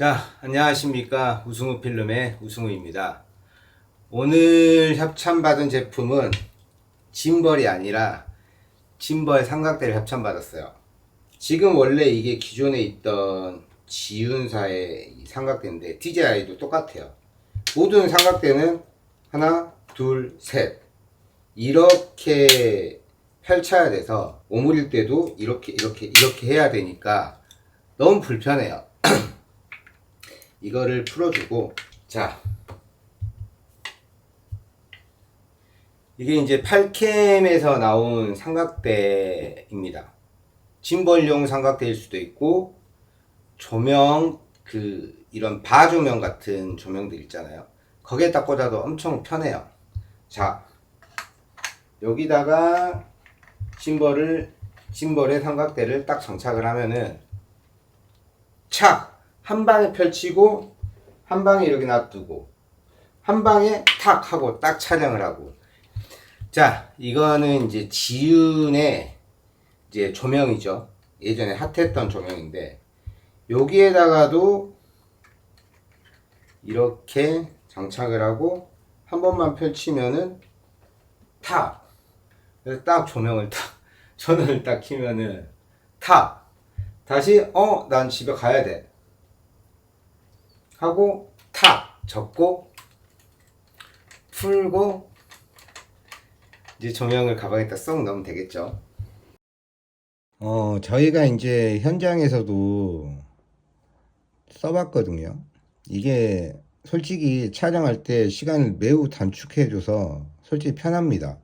자, 안녕하십니까. 우승우 필름의 우승우입니다. 오늘 협찬받은 제품은 짐벌이 아니라 짐벌 삼각대를 협찬받았어요. 지금 원래 이게 기존에 있던 지윤사의 이 삼각대인데 DJI도 똑같아요. 모든 삼각대는 하나, 둘, 셋. 이렇게 펼쳐야 돼서 오므릴 때도 이렇게, 이렇게, 이렇게 해야 되니까 너무 불편해요. 이거를 풀어주고 자. 이게 이제 8캠에서 나온 삼각대입니다. 짐벌용 삼각대일 수도 있고 조명 그 이런 바 조명 같은 조명들 있잖아요. 거기에 딱 꽂아도 엄청 편해요. 자. 여기다가 짐벌을 짐벌의 삼각대를 딱 장착을 하면은 착! 한 방에 펼치고, 한 방에 이렇게 놔두고, 한 방에 탁 하고 딱 촬영을 하고. 자, 이거는 이제 지윤의 이제 조명이죠. 예전에 핫했던 조명인데, 여기에다가도 이렇게 장착을 하고, 한 번만 펼치면은 탁! 그래서 딱 조명을 딱, 전원을 딱 키면은 탁! 다시 어 난 집에 가야 돼 하고 탁 접고 풀고 이제 조명을 가방에다 쏙 넣으면 되겠죠. 어 저희가 이제 현장에서도 써봤거든요. 이게 솔직히 촬영할 때 시간을 매우 단축해줘서 솔직히 편합니다.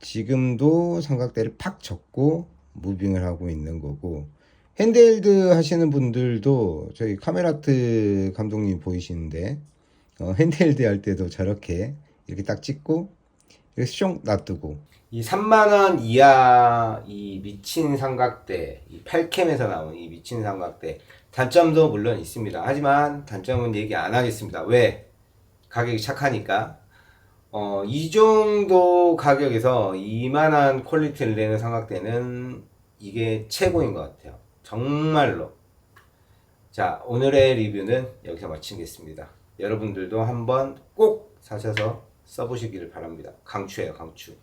지금도 삼각대를 팍 접고 무빙을 하고 있는 거고 핸드헬드 하시는 분들도 저희 카메라트 감독님 보이시는데 어, 핸드헬드 할 때도 저렇게 이렇게 딱 찍고 이렇게 숑 놔두고 이 3만원 이하 이 미친 삼각대 이 8캠에서 나온 이 미친 삼각대 단점도 물론 있습니다 하지만 단점은 얘기 안 하겠습니다 왜? 가격이 착하니까 어, 이 정도 가격에서 이만한 퀄리티를 내는 삼각대는 이게 최고인 것 같아요. 정말로. 자, 오늘의 리뷰는 여기서 마치겠습니다. 여러분들도 한번 꼭 사셔서 써보시기를 바랍니다. 강추예요, 강추.